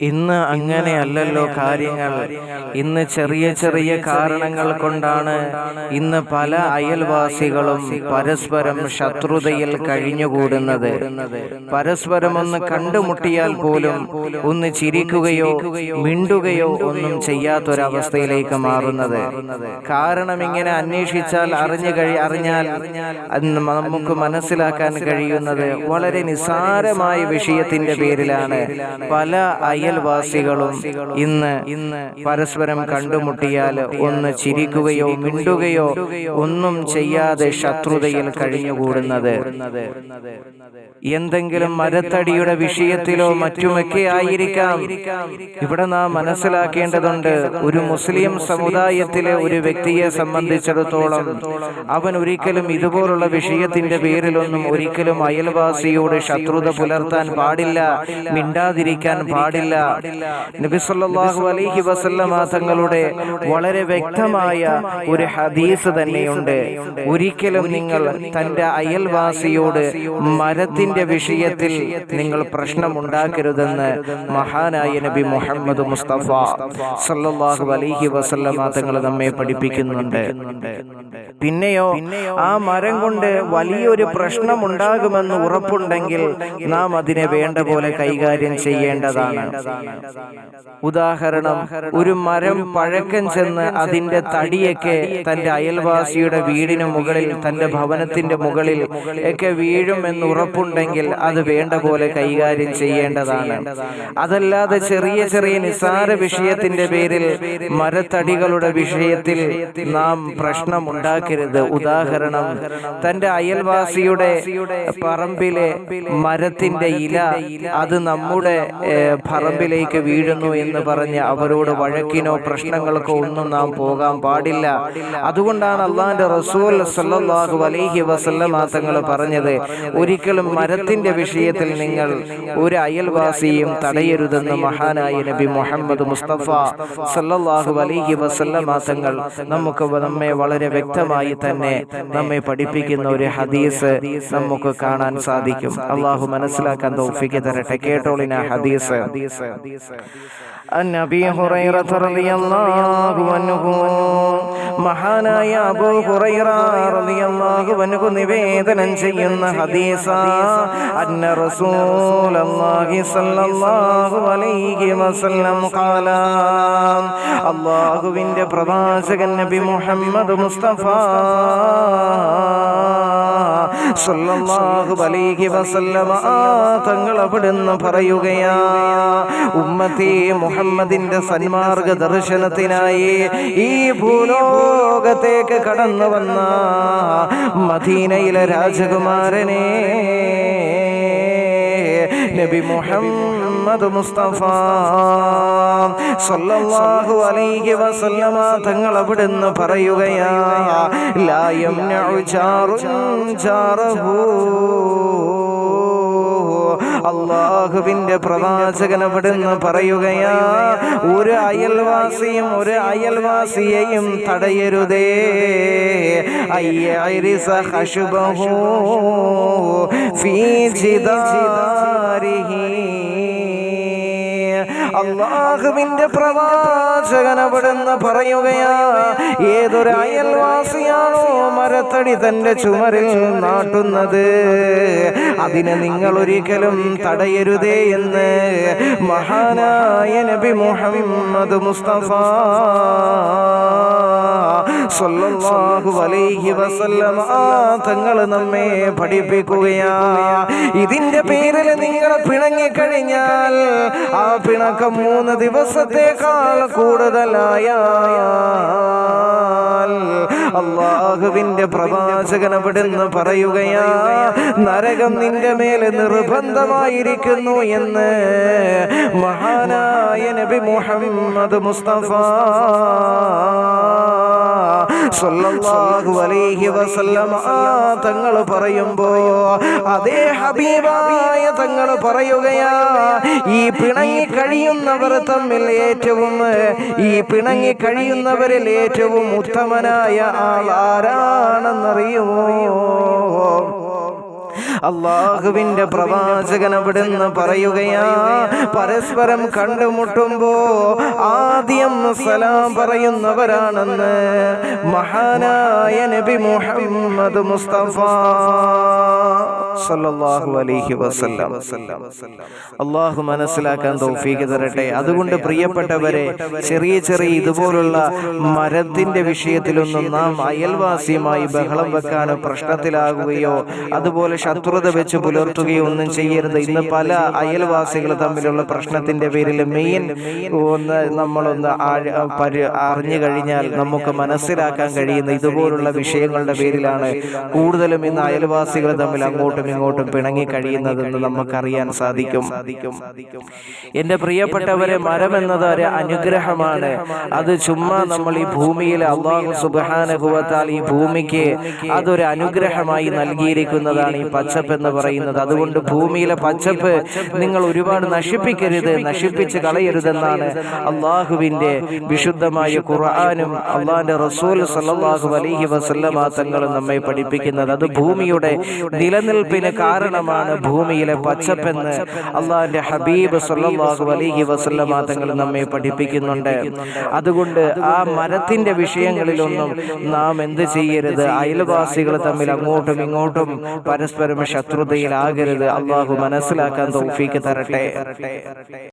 ഇന്ന് അങ്ങനെയല്ലല്ലോ കാര്യങ്ങൾ. ഇന്ന് ചെറിയ ചെറിയ കാരണങ്ങൾ കൊണ്ടാണ് ഇന്ന് പല അയൽവാസികളും പരസ്പരം ശത്രുതയിൽ കഴിഞ്ഞുകൂടുന്നത്. പരസ്പരം ഒന്ന് കണ്ടുമുട്ടിയാൽ പോലും ഒന്ന് ചിരിക്കുകയോ മിണ്ടുകയോ ഒന്നും ചെയ്യാത്തൊരവസ്ഥയിലേക്ക് മാറുന്നത്. കാരണം ഇങ്ങനെ അന്വേഷിച്ചാൽ അറിഞ്ഞു കഴി അറിഞ്ഞാൽ നമുക്ക് മനസ്സിലാക്കാൻ കഴിയുന്നത് വളരെ നിസ്സാരമായ വിഷയത്തിന്റെ പേരിലാണ്. പല അയൽ അയൽവാസികളും ഇന്ന് ഇന്ന് പരസ്പരം കണ്ടുമുട്ടിയാൽ ഒന്ന് ചിരിക്കുകയോ മിണ്ടുകയോ ഒന്നും ചെയ്യാതെ ശത്രുതയിൽ കഴിഞ്ഞുകൂടുന്നത്. എന്തെങ്കിലും മരത്തടിയുടെ വിഷയത്തിലോ മറ്റുമൊക്കെ ആയിരിക്കാം. ഇവിടെ നാം മനസ്സിലാക്കേണ്ടതുണ്ട് ഒരു മുസ്ലിം സമുദായത്തിലെ ഒരു വ്യക്തിയെ സംബന്ധിച്ചിടത്തോളം അവൻ ഒരിക്കലും ഇതുപോലുള്ള വിഷയത്തിന്റെ പേരിലൊന്നും ഒരിക്കലും അയൽവാസിയോട് ശത്രുത പുലർത്താൻ പാടില്ല മിണ്ടാതിരിക്കാൻ പാടില്ല. നബി സല്ലല്ലാഹു അലൈഹി വസല്ലമ തങ്ങളുടെ വളരെ വ്യക്തമായ ഒരു ഹദീസ് തന്നെയുണ്ട്. ഒരിക്കലും നിങ്ങൾ തന്റെ അയൽവാസിയോട് മരത്തിന്റെ വിഷയത്തിൽ നിങ്ങൾ പ്രശ്നമുണ്ടാക്കരുതെന്ന് മഹാനായ നബി മുഹമ്മദ് മുസ്തഫ സല്ലല്ലാഹു അലൈഹി വസല്ലമ തങ്ങൾ നമ്മെ പഠിപ്പിക്കുന്നുണ്ട്. പിന്നെയോ ആ മരം കൊണ്ട് വലിയൊരു പ്രശ്നം ഉണ്ടാകുമെന്ന് ഉറപ്പുണ്ടെങ്കിൽ നാം അതിനെ വേണ്ട പോലെ കൈകാര്യം ചെയ്യേണ്ടതാണ്. ഉദാഹരണം ഒരു മരം പഴക്കം ചെന്ന് അതിന്റെ തടിയൊക്കെ തന്റെ അയൽവാസിയുടെ വീടിന് മുകളിൽ തന്റെ ഭവനത്തിന്റെ മുകളിൽ ഒക്കെ വീഴുമെന്ന് ഉറപ്പുണ്ടെങ്കിൽ അത് വേണ്ട പോലെ കൈകാര്യം ചെയ്യേണ്ടതാണ്. അതല്ലാതെ ചെറിയ ചെറിയ നിസ്സാര വിഷയത്തിന്റെ പേരിൽ മരത്തടികളുടെ വിഷയത്തിൽ നാം പ്രശ്നമുണ്ടാക്കരുത്. ഉദാഹരണം തന്റെ അയൽവാസിയുടെ പറമ്പിലെ മരത്തിന്റെ ഇല അത് നമ്മുടെ പറമ്പിലേക്ക് വീഴുന്നു എന്ന് പറഞ്ഞ് അവരോട് വഴക്കിനോ പ്രശ്നങ്ങൾക്കോ ഒന്നും നാം പോകാൻ പാടില്ല. അതുകൊണ്ടാണ് അള്ളാന്റെ റസൂൽ സല്ലല്ലാഹു അലൈഹി വസല്ലമ തങ്ങൾ പറഞ്ഞത് ഒരിക്കലും മരത്തിന്റെ വിഷയത്തിൽ നിങ്ങൾ ഒരു അയൽവാസിയും തടയരുതെന്ന് മഹാനായ നബി മുഹമ്മദ് മുസ്തഫ സല്ലാഹു അലൈഹി വസല്ലമ തങ്ങൾ നമുക്ക് നമ്മെ വളരെ വ്യക്തമായി തന്നെ നമ്മെ പഠിപ്പിക്കുന്ന ഒരു ഹദീസ് നമുക്ക് കാണാൻ സാധിക്കും. അള്ളാഹു മനസ്സിലാക്കാൻ തോഫിക്ക് തരട്ടെ. കേട്ടോളിന ഹദീസ്. عن ഹദീസ്. നബി ഹുറൈറ റളിയല്ലാഹു അൻഹു. മഹാനായ അബൂ ഹുറൈറ റളിയല്ലാഹു അൻഹു നിവേദനം ചെയ്യുന്ന ഹദീസ. അന്ന റസൂലല്ലാഹി സല്ലല്ലാഹു അലൈഹി വസല്ലം ഖാല. അല്ലാഹുവിന്റെ പ്രവാചകൻ നബി മുഹമ്മദ് മുസ്തഫ. സല്ലല്ലാഹു അലൈഹി വസല്ലമ തങ്ങൾ അവിടുന്ന് പറയുകയാ ഉമ്മത്തി മുഹമ്മദിന്റെ സന്മാർഗ ദർശനത്തിനായി ഈ ഭൂലോകത്തേക്ക് കടന്നു വന്ന മദീനയിലെ രാജകുമാരനെ നബി മുഹമ്മദ് മുസ്തഫ. സല്ലല്ലാഹു അലൈഹി വസല്ലമ തങ്ങൾ അവിടുന്ന് പറയുകയാ ലാ യംനഉ ജാറുൻ അള്ളാഹുവിന്റെ പ്രവാചകൻ അവിടുന്ന് പറയുകയാ ഒരു അയൽവാസിയും ഒരു അയൽവാസിയെയും തടയരുതേ. അയ്യരിസ ഹശുബഹു ഫീ ജിദാരിഹി. അള്ളാഹുവിന്റെ പ്രവാചകൻ അവിടുന്ന് പറയുകയാ ഏതൊരു അയൽവാസിയാണോ മരത്തടി തന്റെ ചുമരിൽ നാട്ടുന്നത്? അതിനെ നിങ്ങൾ ഒരിക്കലും തടയരുതേ എന്ന് മഹാനായ നബി മുഹമ്മദ് മുസ്തഫ സല്ലല്ലാഹു അലൈഹി തങ്ങൾ നമ്മെ പഠിപ്പിക്കുകയാ. ഇതിന്റെ പേരിൽ നിങ്ങൾ പിണങ്ങിക്കഴിഞ്ഞാൽ ആ പിണക്കം മൂന്ന് ദിവസത്തേക്കാൾ കൂടുതലായ അള്ളാഹുവിന്റെ പ്രവാചകൻ അവിടുന്ന് പറയുകയാ നരകം നിന്റെ മേലെ നിർബന്ധമായിരിക്കുന്നു എന്ന് മഹാനായ നബി മുഹമ്മദ് മുസ്തഫ സല്ലല്ലാഹു അലൈഹി തങ്ങൾ പറയുമ്പോ അതേ ഹബീബായ തങ്ങൾ പറയുകയാ ഈ പിണങ്ങി കഴിയുന്നവർ തമ്മിൽ ഏറ്റവും ഈ പിണങ്ങി കഴിയുന്നവരിൽ ഏറ്റവും ഉത്തമനായ ആൾ ആരാണെന്നറിയുമോ? അള്ളാഹുവിന്റെ പ്രവാചകൻ അവിടുന്ന് പറയുകയാ പരസ്പരം കണ്ടുമുട്ടുമ്പോ ആദ്യം സലാം പറയുന്നവരാണെന്ന് മഹാനായ നബി മുഹമ്മദ് മുസ്തഫ. സല്ലല്ലാഹു അലൈഹി വസല്ലം. അള്ളാഹു മനസ്സിലാക്കാൻ തൗഫീഖ് തരട്ടെ. അതുകൊണ്ട് പ്രിയപ്പെട്ടവരെ ചെറിയ ചെറിയ ഇതുപോലുള്ള മരത്തിന്റെ വിഷയത്തിലൊന്നും നാം അയൽവാസിയുമായി ബഹളം വെക്കാനോ പ്രശ്നത്തിലാകുകയോ അതുപോലെ ശത്രുത വെച്ച് പുലർത്തുകയോ ഒന്നും ചെയ്യരുത്. ഇന്ന് പല അയൽവാസികൾ തമ്മിലുള്ള പ്രശ്നത്തിന്റെ പേരിൽ മെയിൻ ഒന്ന് നമ്മളൊന്ന് അറിഞ്ഞു കഴിഞ്ഞാൽ നമുക്ക് മനസ്സിലാക്കാൻ കഴിയുന്ന ഇതുപോലുള്ള വിഷയങ്ങളുടെ പേരിലാണ് കൂടുതലും ഇന്ന് അയൽവാസികൾ തമ്മിൽ അങ്ങോട്ടും ഇങ്ങോട്ടും പിണങ്ങി കഴിയുന്നതെന്ന് നമുക്കറിയാൻ സാധിക്കും. എന്റെ പ്രിയപ്പെട്ടവരെ മരം എന്നത് ഒരു അനുഗ്രഹമാണ്. അത് ചുമ്മാ നമ്മൾ ഈ ഭൂമിയിൽ അള്ളാഹു സുബാനുഭവത്താൽ ഈ ഭൂമിക്ക് അതൊരു അനുഗ്രഹമായി നൽകിയിരിക്കുന്നതാണ് ഈ പച്ചപ്പ് എന്ന് പറയുന്നത്. അതുകൊണ്ട് ഭൂമിയിലെ പച്ചപ്പ് നിങ്ങൾ ഒരുപാട് നശിപ്പിക്കരുത് നശിപ്പിച്ച് കളയരുതെന്നാണ് അള്ളാഹുവിന്റെ വിശുദ്ധമായ ഖുർആാനും അള്ളാഹിന്റെ റസൂൽ സല്ലല്ലാഹു അലൈഹി വസല്ലമ തങ്ങളും നമ്മെ പഠിപ്പിക്കുന്നത്. അത് ഭൂമിയുടെ നിലനിൽപ്പിന് കാരണമാണ് ഭൂമിയിലെ പച്ചപ്പെന്ന് അള്ളാഹിന്റെ ഹബീബ് സല്ലല്ലാഹു അലൈഹി വസല്ലമ തങ്ങൾ നമ്മെ പഠിപ്പിക്കുന്നുണ്ട്. അതുകൊണ്ട് ആ മരത്തിന്റെ വിഷയങ്ങളിലൊന്നും നാം എന്ത് ചെയ്യരുത്? അയൽവാസികൾ തമ്മിൽ അങ്ങോട്ടും ഇങ്ങോട്ടും പരസ്പരം ശത്രുതയിലാകരുത്. അള്ളാഹു മനസ്സിലാക്കാൻ തൗഫീക്ക് തരട്ടെ.